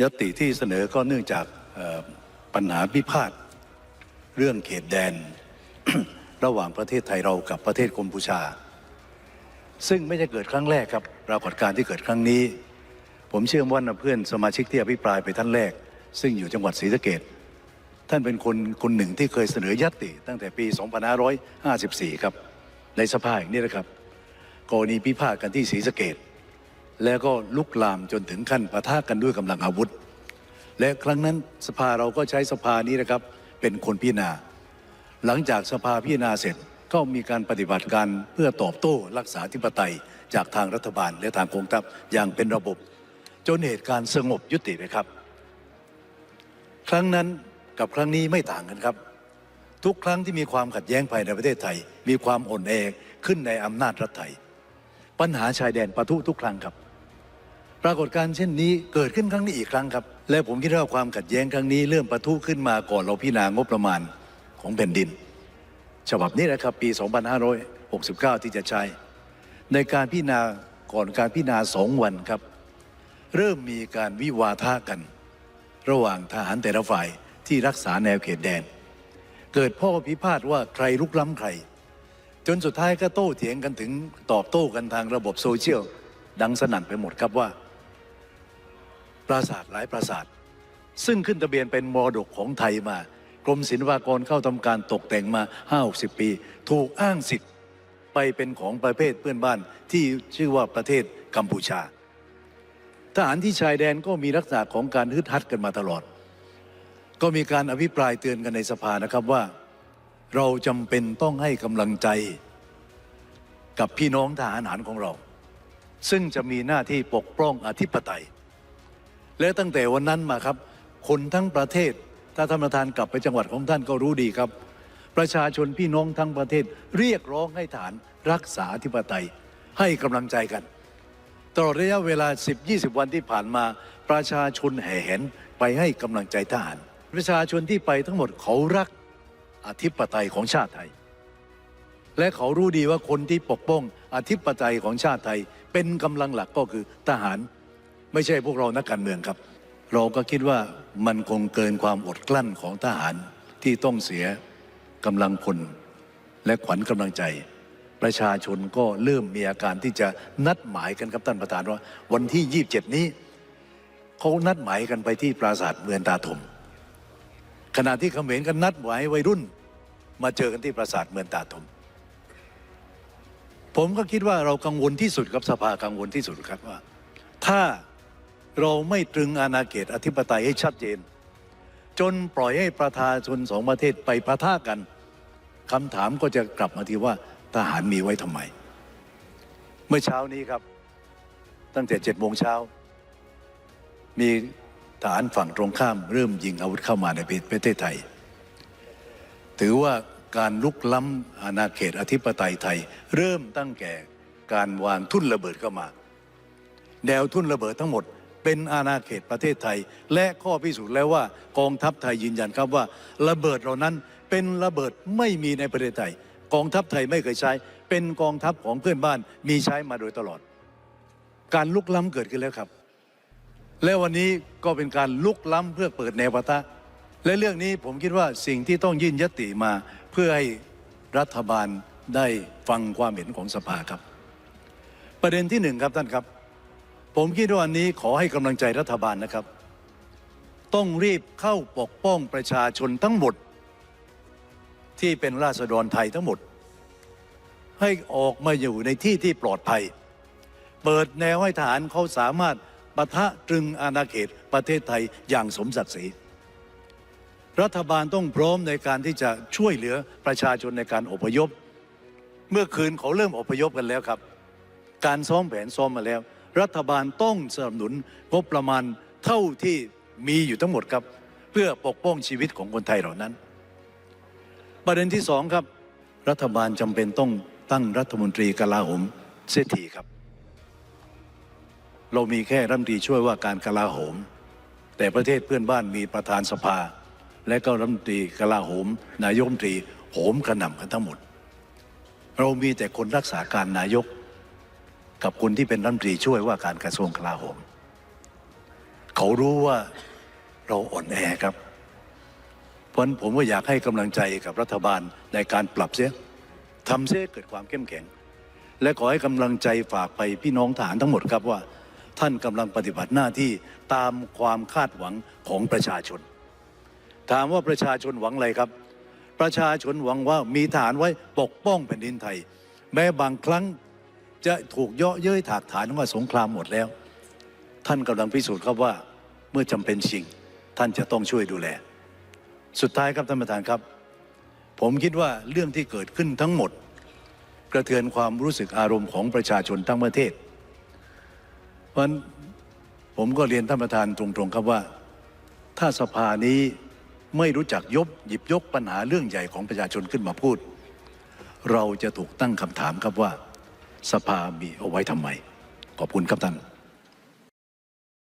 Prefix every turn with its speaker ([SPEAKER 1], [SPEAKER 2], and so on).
[SPEAKER 1] ยติที่เสนอก็เนื่องจากปัญหาพิพาทเรื่องเขตแดน ระหว่างประเทศไทยเรากับประเทศกัมพูชา ซึ่งไม่ใช่เกิดครั้งแรกครับปรากฏการณ์ที่เกิดครั้งนี้ ผมเชื่อว่าเพื่อนสมาชิกที่อภิปรายไปท่านแรก ซึ่งอยู่จังหวัดศรีสะเกดท่านเป็นคนคนหนึ่งที่เคยเสนอยติ ตั้งแต่ปี 2554 ครับ ในสภาอย่างนี้นะครับกรณีพิพาทกันที่ศรีสะเกด แล้วก็ลุกลามจนถึงขั้นปะทะกันด้วยกำลังอาวุธ และครั้งนั้นสภาเราก็ใช้สภานี้นะครับเป็นคนพิจารณา หลังจากสภาพิจารณาเสร็จก็มีการปฏิบัติการเพื่อตอบโต้รักษาธิปไตยจากทางรัฐบาลและทางกองทัพอย่างเป็นระบบ จนเหตุการณ์สงบยุติไปครับ ครั้งนั้นกับครั้งนี้ไม่ต่างกันครับ ทุกครั้งที่มีความขัดแย้งภายในประเทศไทย มีความอ่อนแอขึ้นในอำนาจรัฐไทย ปัญหาชายแดนปะทุทุกครั้งครับ ปรากฏการณ์เช่นนี้เกิดขึ้นครั้งนี้อีกครั้งครับ และผมคิดว่าความขัดแย้งครั้งนี้เริ่มประทุขึ้นมาก่อนเราพิจารณางบประมาณของแผ่นดิน ฉบับนี้นะครับปี 2569 ที่จะใช้ ในการพิจารณาก่อนการพิจารณาสองวันครับ เริ่มมีการวิวาทะกัน ระหว่างทหารแต่ละฝ่ายที่รักษาแนวเขตแดน เกิดข้อพิพาทว่าใครลุกล้ำใคร จนสุดท้ายก็โต้เถียงกันถึงตอบโต้กันทางระบบโซเชียลดังสนั่นไปหมดครับว่า ปราสาทหลายปราสาท ซึ่งขึ้นทะเบียนเป็นมรดกของไทยมา กรมศิลปากรเข้าทำการตกแต่งมา5-60 ปี ถูกอ้างสิทธิ์ไปเป็นของประเภทเพื่อนบ้านที่ชื่อว่าประเทศกัมพูชา ทหารที่ชายแดนก็มีลักษณะของการฮึดฮัดกันมาตลอด ก็มีการอภิปรายเตือนกันในสภานะครับว่า เราจำเป็นต้องให้กำลังใจกับพี่น้องทหารหารของเรา ซึ่งจะมีหน้าที่ปกป้องอธิปไตย และตั้งแต่วันนั้นมาครับ คนทั้งประเทศ ถ้าท่านประธานกลับไปจังหวัดของท่านก็รู้ดีครับ ประชาชนพี่น้องทั้งประเทศเรียกร้องให้ฐานรักษาอธิปไตย ให้กำลังใจกัน ตลอดระยะเวลา 10-20 วันที่ผ่านมา ประชาชนแห่แหนไปให้กำลังใจทหาร ประชาชนที่ไปทั้งหมดเขารักอธิปไตยของชาติไทย และเขารู้ดีว่าคนที่ปกป้องอธิปไตยของชาติไทย เป็นกำลังหลักก็คือทหาร ไม่ใช่พวกเรานักการเมืองครับ เราก็คิดว่ามันคงเกินความอดกลั้นของทหารที่ต้องเสียกำลังพลและขวัญกำลังใจ ประชาชนก็เริ่มมีอาการที่จะนัดหมายกันครับท่านประธานว่า วันที่ 27 นี้เขานัดหมายกันไปที่ปราสาทเมืองตาถม ขณะที่เขมรกันนัดหมายวัยรุ่น มาเจอกันที่ปราสาทเมืองตาถม ผมก็คิดว่าเรากังวลที่สุดครับสภากังวลที่สุดครับว่า ถ้า เราไม่ตรึงอาณาเขตอธิปไตยให้ชัดเจน จนปล่อยให้ประชาชนสองประเทศไปพะทะกันคำถามก็จะกลับมาที่ว่าทหารมีไว้ทำไม เมื่อเช้านี้ครับ ตั้งแต่เจ็ดโมงเช้า มีทหารฝั่งตรงข้าม เริ่มยิงอาวุธเข้ามาในประเทศไทย ถือว่าการลุกล้ำอาณาเขตอธิปไตยไทย เริ่มตั้งแต่การวางทุ่นระเบิดเข้ามา แนวทุ่นระเบิดทั้งหมด เป็นอาณาเขตประเทศไทย และข้อพิสูจน์แล้วว่ากองทัพไทยยืนยันครับว่า ระเบิดเหล่านั้นเป็นระเบิดไม่มีในประเทศไทย กองทัพไทยไม่เคยใช้ เป็นกองทัพของเพื่อนบ้านมีใช้มาโดยตลอด การลุกล้ำเกิดขึ้นแล้วครับ และวันนี้ก็เป็นการลุกล้ำเพื่อเปิดแนวปะทะและเรื่องนี้ผมคิดว่าสิ่งที่ต้องยื่นยติมาเพื่อให้รัฐบาลได้ฟังความเห็นของสภาครับ ประเด็นที่หนึ่งครับท่านครับ ผมคิดว่าวันนี้ขอให้กำลังใจรัฐบาลนะครับ ต้องรีบเข้าปกป้องประชาชนทั้งหมด ที่เป็นราษฎรไทยทั้งหมด ให้ออกมาอยู่ในที่ที่ปลอดภัย เปิดแนวให้ทหารเขาสามารถปะทะตรึงอาณาเขตประเทศไทยอย่างสมศักดิ์ศรีรัฐบาลต้องพร้อมในการที่จะช่วยเหลือประชาชนในการอพยพ เมื่อคืนเขาเริ่มอพยพกันแล้วครับ การซ้อมแผนซ้อมมาแล้ว รัฐบาลต้องสนับสนุนงบประมาณเท่าที่มีอยู่ทั้งหมดครับ เพื่อปกป้องชีวิตของคนไทยเหล่านั้น ประเด็นที่สองครับ รัฐบาลจำเป็นต้องตั้งรัฐมนตรีกลาโหมเสียทีครับ เรามีแค่รัฐมนตรีช่วยว่าการกลาโหม แต่ประเทศเพื่อนบ้านมีประธานสภา และก็รัฐมนตรีกลาโหม นายกรัฐมนตรีโหมกระหน่ำกันทั้งหมด เรามีแต่คนรักษาการนายก กับคนที่เป็นรัฐมนตรีช่วยว่าการกระทรวงกลาโหม เขารู้ว่าเราอ่อนแอครับ เพราะนั้นผมก็อยากให้กำลังใจกับรัฐบาลในการปรับเสียทำเสียเกิดความเข้มแข็ง และขอให้กำลังใจฝากไปพี่น้องทหารทั้งหมดครับว่า ท่านกำลังปฏิบัติหน้าที่ตามความคาดหวังของประชาชน ถามว่าประชาชนหวังอะไรครับ ประชาชนหวังว่ามีฐานไว้ปกป้องแผ่นดินไทย แม้บางครั้ง จะถูกเยาะเย้ยถากฐานว่าสงครามหมดแล้ว ท่านกำลังพิสูจน์ครับว่าเมื่อจำเป็นจริง ท่านจะต้องช่วยดูแล สุดท้ายครับท่านประธานครับ ผมคิดว่าเรื่องที่เกิดขึ้นทั้งหมด กระเทือนความรู้สึกอารมณ์ของประชาชนทั้งประเทศ เพราะฉะนั้นผมก็เรียนท่านประธานตรงๆครับว่า ถ้าสภานี้ไม่รู้จักยบหยิบยกปัญหาเรื่องใหญ่ของประชาชนขึ้นมาพูด เราจะถูกตั้งคำถามครับว่า สภามีเอาไว้ทำไม ขอบคุณครับท่าน